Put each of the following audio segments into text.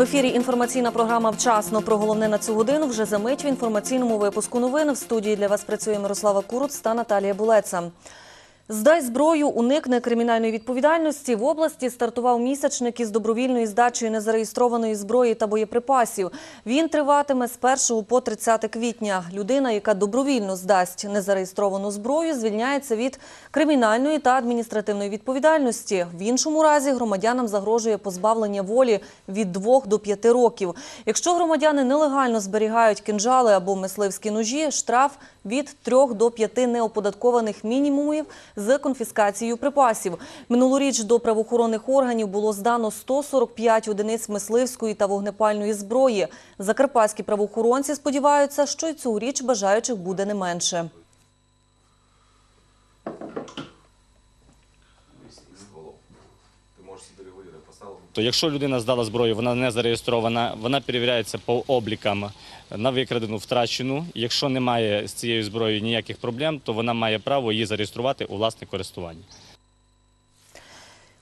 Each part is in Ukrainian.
В ефірі інформаційна програма Вчасно про головне на цю годину. Вже за мить в інформаційному випуску новин в студії для вас працює Мирослава Куруц та Наталія Булеца. Здай зброю, уникне кримінальної відповідальності. В області стартував місячник із добровільної здачі незареєстрованої зброї та боєприпасів. Він триватиме з 1 по 30 квітня. Людина, яка добровільно здасть незареєстровану зброю, звільняється від кримінальної та адміністративної відповідальності. В іншому разі громадянам загрожує позбавлення волі від 2 до 5 років. Якщо громадяни нелегально зберігають кинджали або мисливські ножі, штраф від 3 до 5 неоподаткованих мінімумів з конфіскацією припасів. Минулоріч до правоохоронних органів було здано 145 одиниць мисливської та вогнепальної зброї. Закарпатські правоохоронці сподіваються, що й цьогоріч бажаючих буде не менше. То якщо людина здала зброю, вона не зареєстрована, вона перевіряється по облікам на викрадену втрачену. Якщо немає з цією зброєю ніяких проблем, то вона має право її зареєструвати у власне користування.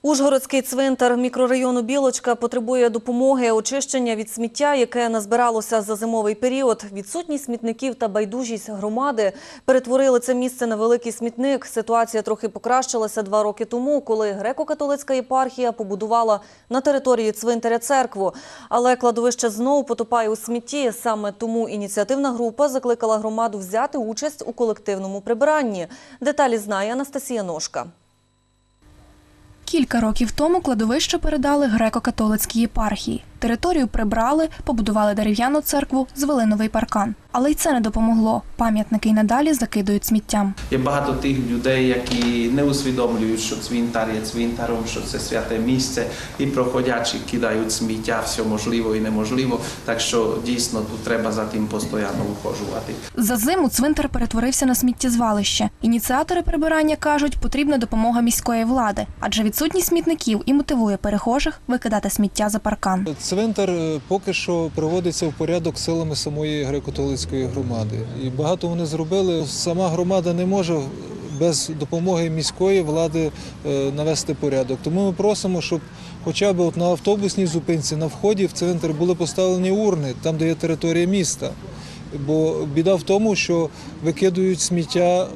Ужгородський цвинтар мікрорайону Білочка потребує допомоги очищення від сміття, яке назбиралося за зимовий період. Відсутність смітників та байдужість громади перетворили це місце на великий смітник. Ситуація трохи покращилася два роки тому, коли греко-католицька єпархія побудувала на території цвинтаря церкву. Але кладовище знову потопає у смітті. Саме тому ініціативна група закликала громаду взяти участь у колективному прибиранні. Деталі знає Анастасія Ножка. Кілька років тому кладовище передали греко-католицькій єпархії. Територію прибрали, побудували дерев'яну церкву, звели новий паркан. Але й це не допомогло. Пам'ятники й надалі закидують сміттям. Є багато тих людей, які не усвідомлюють, що цвинтар є цвинтаром, що це святе місце, і проходячі кидають сміття, все можливо і неможливо. Так що дійсно тут треба за тим постійно ухожувати. За зиму цвинтар перетворився на сміттєзвалище. Ініціатори прибирання кажуть, потрібна допомога міської влади, адже відсутність смітників і мотивує перехожих викидати сміття за паркан. Цвинтар е, поки що приводиться в порядок силами самої греко-католицької громади. І багато вони зробили. Сама громада не може без допомоги міської влади е, навести порядок. Тому ми просимо, щоб хоча б от на автобусній зупинці на вході в цвинтар були поставлені урни, там де є територія міста. Бо біда в тому, що викидують сміття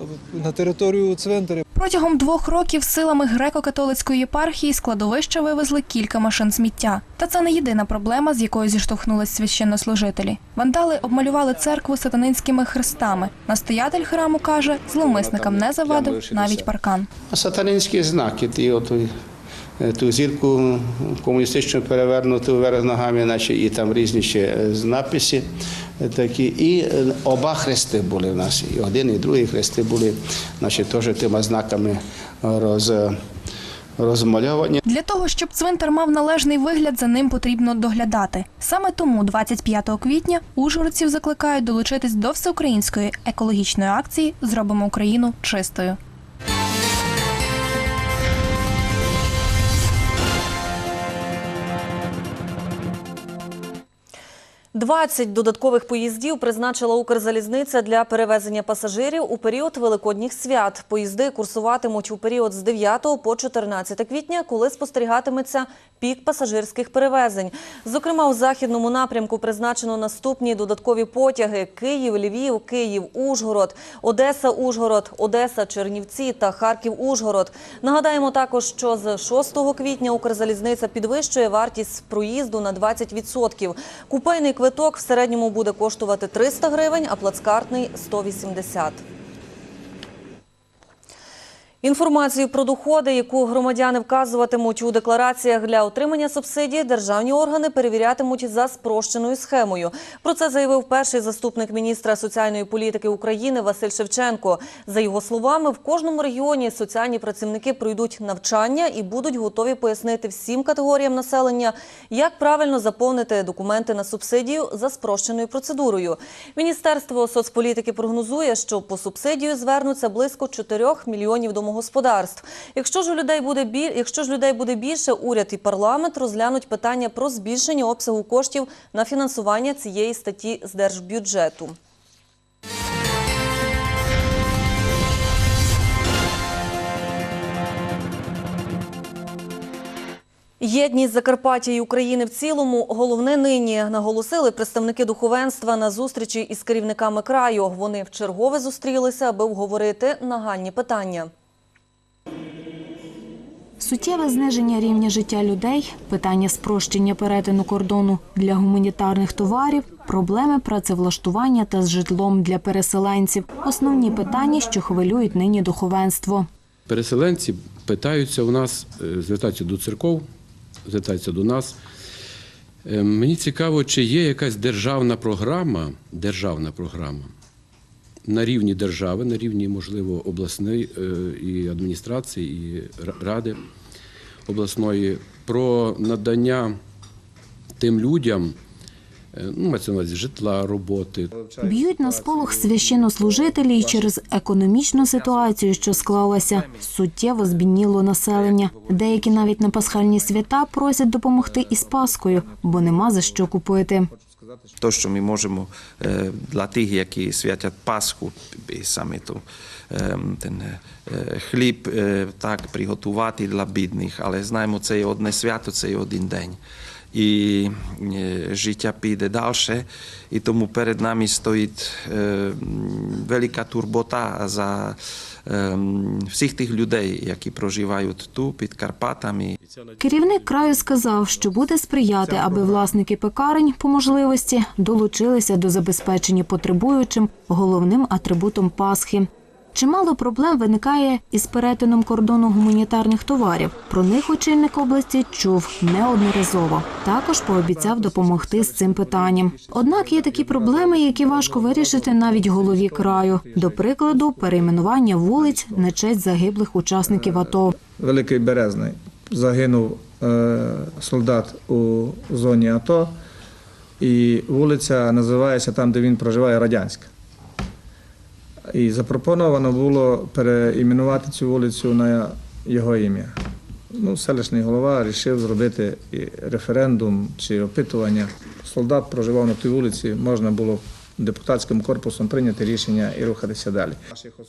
на територію цвинтаря. Протягом двох років силами греко-католицької єпархії з кладовища вивезли кілька машин сміття. Та це не єдина проблема, з якою зіштовхнулись священнослужителі. Вандали обмалювали церкву сатанинськими хрестами. Настоятель храму каже, зловмисникам не завадив навіть паркан. Сатанинські знаки, ті от, е, ту зірку комуністичну перевернуту вверх ногами, наче і там різні ще е, написи такі. І е, оба хрести були в нас. І один, і другий хрести були значить, теж тими знаками роз. Для того, щоб цвинтар мав належний вигляд, за ним потрібно доглядати. Саме тому 25 квітня ужгородців закликають долучитись до всеукраїнської екологічної акції Зробимо Україну чистою. 20 додаткових поїздів призначила Укрзалізниця для перевезення пасажирів у період великодніх свят. Поїзди курсуватимуть у період з 9 по 14 квітня, коли спостерігатиметься пік пасажирських перевезень. Зокрема, у західному напрямку призначено наступні додаткові потяги: Київ, Львів, Київ, Ужгород, Одеса, Ужгород, Одеса, Чернівці та Харків, Ужгород. Нагадаємо також, що з 6 квітня Укрзалізниця підвищує вартість проїзду на 20%. Купейний квиток в середньому буде коштувати 300 гривень, а плацкартний – 180. Інформацію про доходи, яку громадяни вказуватимуть у деклараціях для отримання субсидій, державні органи перевірятимуть за спрощеною схемою. Про це заявив перший заступник міністра соціальної політики України Василь Шевченко. За його словами, в кожному регіоні соціальні працівники пройдуть навчання і будуть готові пояснити всім категоріям населення, як правильно заповнити документи на субсидію за спрощеною процедурою. Міністерство соцполітики прогнозує, що по субсидію звернуться близько 4 мільйонів домогосподарств. Якщо ж у людей буде біль... якщо ж людей буде більше, уряд і парламент розглянуть питання про збільшення обсягу коштів на фінансування цієї статті з держбюджету. Єдність Закарпаття і України в цілому головне нині наголосили представники духовенства на зустрічі із керівниками краю. Вони вчергове зустрілися, аби обговорити нагальні питання. Суттєве зниження рівня життя людей, питання спрощення перетину кордону для гуманітарних товарів, проблеми працевлаштування та з житлом для переселенців – основні питання, що хвилюють нині духовенство. Переселенці питаються у нас, е, звертаються до церков, звертаються до нас. Е, Мені цікаво, чи є якась державна програма, державна програма на рівні держави, на рівні, можливо, обласної е, і адміністрації, і ради обласної про надання тим людям, е, ну, мається на увазі, житла, роботи, Б'ють на сполох священнослужителі і через економічну ситуацію, що склалася, суттєво збідніло населення. Деякі навіть на пасхальні свята просять допомогти із Паскою, бо нема за що купити. То, що ми можемо е, для тих, які святять Пасху, і саме то, ten е, хліб е, так приготувати для бідних, але знаємо, це є одне свято, це є один день. І життя піде далі, і тому перед нами стоїть велика турбота за всіх тих людей, які проживають тут, під Карпатами. Керівник краю сказав, що буде сприяти, аби власники пекарень по можливості долучилися до забезпечення потребуючим головним атрибутом Пасхи. Чимало проблем виникає із перетином кордону гуманітарних товарів. Про них очільник області чув неодноразово. Також пообіцяв допомогти з цим питанням. Однак є такі проблеми, які важко вирішити навіть голові краю. До прикладу, перейменування вулиць на честь загиблих учасників АТО. Великий Березний загинув е, солдат у зоні АТО, і вулиця називається там, де він проживає, Радянська. І запропоновано було переіменувати цю вулицю на його ім'я. Ну, селищний голова вирішив зробити референдум чи опитування. Солдат проживав на тій вулиці, можна було депутатським корпусом прийняти рішення і рухатися далі.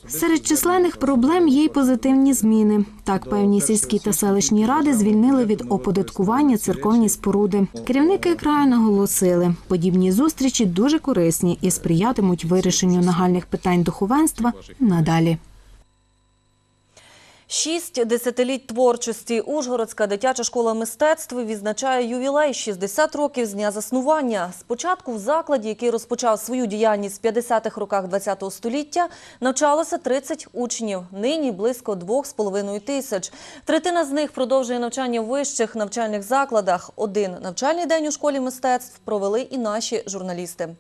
Серед численних проблем є й позитивні зміни. Так, певні сільські та селищні ради звільнили від оподаткування церковні споруди. Керівники краю наголосили, подібні зустрічі дуже корисні і сприятимуть вирішенню нагальних питань духовенства надалі. Шість десятиліть творчості Ужгородська дитяча школа мистецтв відзначає ювілей 60 років з дня заснування. Спочатку в закладі, який розпочав свою діяльність в 50-х роках ХХ століття, навчалося 30 учнів. Нині близько 2,5 тисяч. Третина з них продовжує навчання в вищих навчальних закладах. Один навчальний день у школі мистецтв провели і наші журналісти.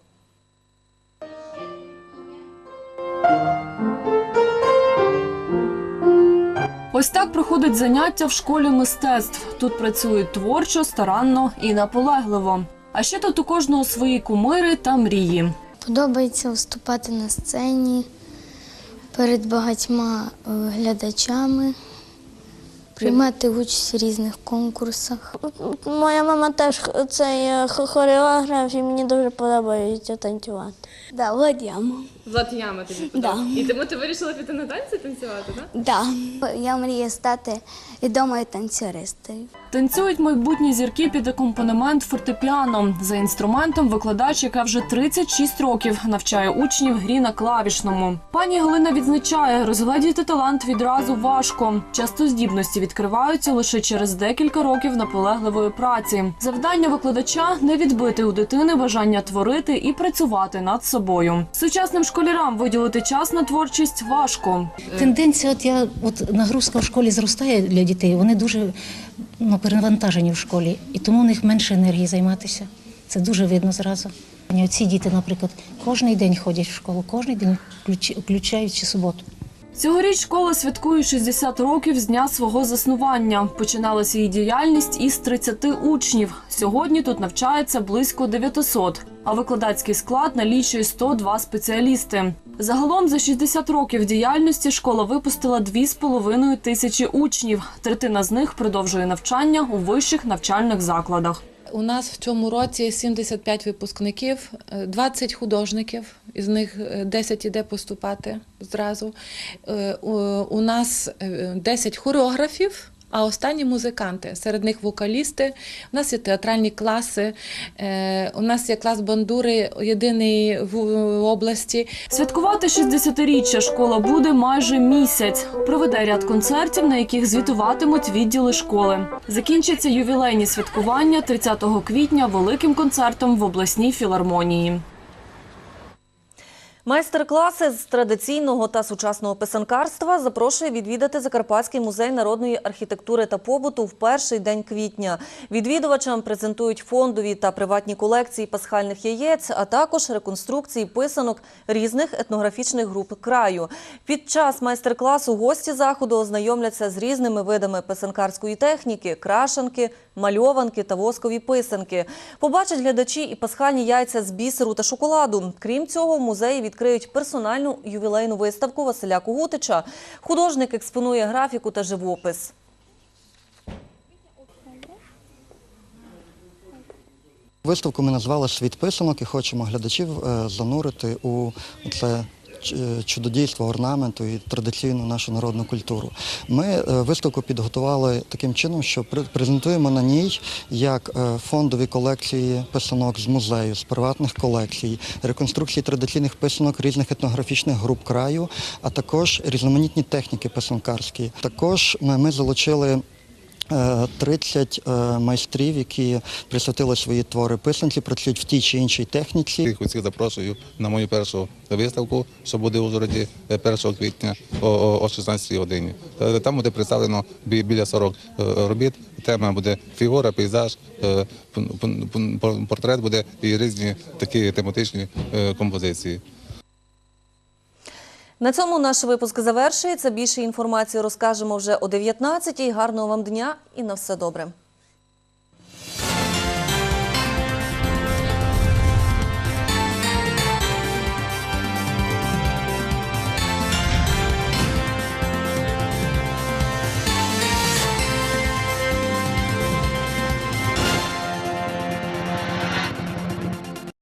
Ось так проходить заняття в школі мистецтв. Тут працюють творчо, старанно і наполегливо. А ще тут у кожного свої кумири та мрії. Подобається виступати на сцені перед багатьма е, глядачами, приймати участь в різних конкурсах. Моя мама теж цей е, хореограф, і мені дуже подобається танцювати. Да, Владяма. Влад'яма тобі Да. І тому ти вирішила піти на танці танцювати, так? Да. Я мрію стати відомою танцюристою. Танцюють майбутні зірки під акомпанемент фортепіано. За інструментом викладач, яка вже 36 років навчає учнів грі на клавішному. Пані Галина відзначає, розгледіти талант відразу важко. Часто здібності відкриваються лише через декілька років наполегливої праці. Завдання викладача не відбити у дитини бажання творити і працювати над собою. Сучасним школярам виділити час на творчість важко. Тенденція, от я от нагрузка в школі зростає для дітей. Вони дуже ну, перевантажені в школі, і тому у них менше енергії займатися. Це дуже видно зразу. Ці діти, наприклад, кожен день ходять в школу, кожен день, включаючи суботу. Цьогоріч школа святкує 60 років з дня свого заснування. Починалася її діяльність із 30 учнів. Сьогодні тут навчається близько 900, а викладацький склад налічує 102 спеціалісти. Загалом за 60 років діяльності школа випустила 2,5 тисячі учнів. Третина з них продовжує навчання у вищих навчальних закладах. У нас в цьому році 75 випускників, е, 20 художників, із них е, 10 іде поступати зразу. Е, у- нас е, 10 хореографів, а останні музиканти. Серед них вокалісти. У нас є театральні класи, е, у нас є клас бандури, єдиний в області. Святкувати 60-річчя школа буде майже місяць. Проведе ряд концертів, на яких звітуватимуть відділи школи. Закінчаться ювілейні святкування 30 квітня великим концертом в обласній філармонії. Майстер-класи з традиційного та сучасного писанкарства запрошує відвідати Закарпатський музей народної архітектури та побуту в перший день квітня. Відвідувачам презентують фондові та приватні колекції пасхальних яєць, а також реконструкції писанок різних етнографічних груп краю. Під час майстер-класу гості заходу ознайомляться з різними видами писанкарської техніки, крашанки, мальованки та воскові писанки. Побачать глядачі і пасхальні яйця з бісеру та шоколаду. Крім цього, в музеї відкриють персональну ювілейну виставку Василя Когутича. Художник експонує графіку та живопис. Виставку ми назвали Світ писанок і хочемо глядачів е, занурити у це е, чудодійство орнаменту і традиційну нашу народну культуру. Ми е, виставку підготували таким чином, що пре- презентуємо на ній як е, фондові колекції писанок з музею, з приватних колекцій, реконструкції традиційних писанок різних етнографічних груп краю, а також різноманітні техніки писанкарські. Також ми, залучили 30 е, майстрів, які присвятили свої твори писанці, працюють в тій чи іншій техніці. Всіх усіх запрошую на мою першу виставку, що буде у Ужгороді е, 1 квітня о, о, о 16 годині. Е, Там буде представлено бі- біля 40 е, робіт. Тема буде фігура, пейзаж, е, портрет буде і різні такі тематичні е, композиції. На цьому наш випуск завершується. Більше інформації розкажемо вже о 19-й. Гарного вам дня і на все добре.